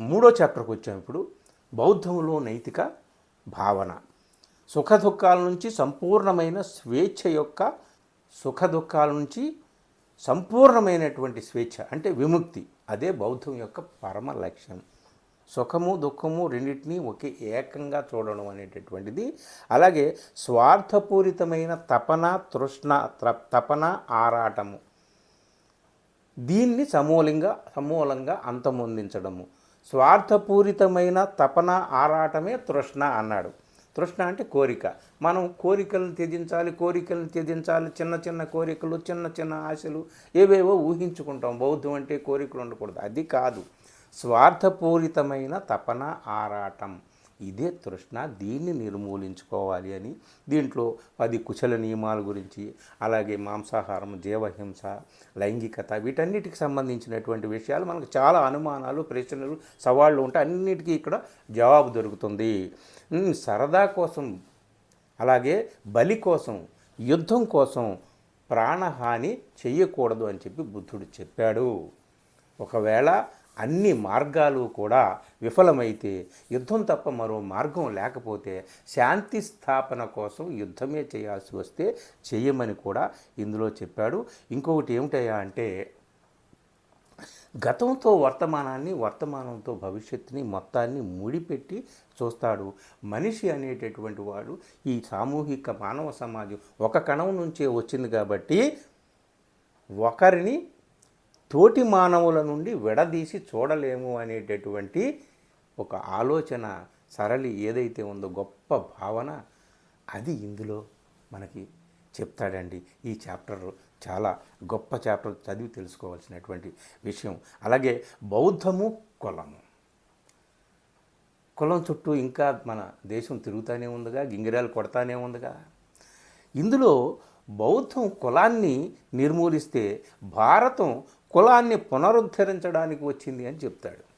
మూడో చాప్టర్కి వచ్చాం ఇప్పుడు. బౌద్ధంలో నైతిక భావన. సుఖదుఖాల నుంచి సంపూర్ణమైన స్వేచ్ఛ యొక్క సుఖదుఖాల నుంచి సంపూర్ణమైనటువంటి స్వేచ్ఛ అంటే విముక్తి. అదే బౌద్ధం యొక్క పరమ లక్ష్యం. సుఖము దుఃఖము రెండింటినీ ఒకే ఏకంగా చూడడం అనేటటువంటిది. అలాగే స్వార్థపూరితమైన తపన తృష్ణ తపన ఆరాటము. దీన్ని సమూలంగా సమూలంగా అంతమొందించడము. స్వార్థపూరితమైన తపన ఆరాటమే తృష్ణ అన్నాడు. తృష్ణ అంటే కోరిక. మనం కోరికలను త్యజించాలి కోరికలను త్యజించాలి చిన్న చిన్న కోరికలు చిన్న చిన్న ఆశలు ఏవేవో ఊహించుకుంటాం. బౌద్ధం అంటే కోరికలు ఉండకూడదు. అది కాదు. స్వార్థపూరితమైన తపన ఆరాటం. ఇదే తృష్ణ దీన్ని నిర్మూలించుకోవాలి అని దీంట్లో పది కుశల నియమాల గురించి అలాగే మాంసాహారం జీవహింస లైంగికత వీటన్నిటికి సంబంధించినటువంటి విషయాలు మనకు చాలా అనుమానాలు ప్రశ్నలు సవాళ్ళు ఉంటే అన్నిటికీ ఇక్కడ జవాబు దొరుకుతుంది. సరదా కోసం అలాగే బలి కోసం యుద్ధం కోసం ప్రాణహాని చేయకూడదు అని చెప్పి బుద్ధుడు చెప్పాడు. ఒకవేళ అన్ని మార్గాలు కూడా విఫలమైతే యుద్ధం తప్ప మరో మార్గం లేకపోతే శాంతి స్థాపన కోసం యుద్ధమే చేయాల్సి వస్తే చేయమని కూడా ఇందులో చెప్పాడు. ఇంకొకటి ఏమిటయ్యా అంటే గతంతో వర్తమానాన్ని వర్తమానంతో భవిష్యత్తుని మొత్తాన్ని ముడిపెట్టి చూస్తాడు. మనిషి అనేటటువంటి వాడు ఈ సామూహిక మానవ సమాజం ఒక కణం నుంచే వచ్చింది కాబట్టి ఒకరిని తోటి మానవుల నుండి విడదీసి చూడలేము అనేటటువంటి ఒక ఆలోచన సరళి ఏదైతే ఉందో గొప్ప భావన అది ఇందులో మనకి చెప్తాడండి. ఈ చాప్టర్ చాలా గొప్ప చాప్టర్ చదివి తెలుసుకోవాల్సినటువంటి విషయం. అలాగే బౌద్ధము కులము. కులం చుట్టూ ఇంకా మన దేశం తిరుగుతూనే ఉందిగా గింగిరాలు కొడతానే ఉందిగా. ఇందులో బౌద్ధం కులాన్ని నిర్మూలిస్తే భారతం కులాన్ని పునరుద్ధరించడానికి వచ్చింది అని చెప్తాడు.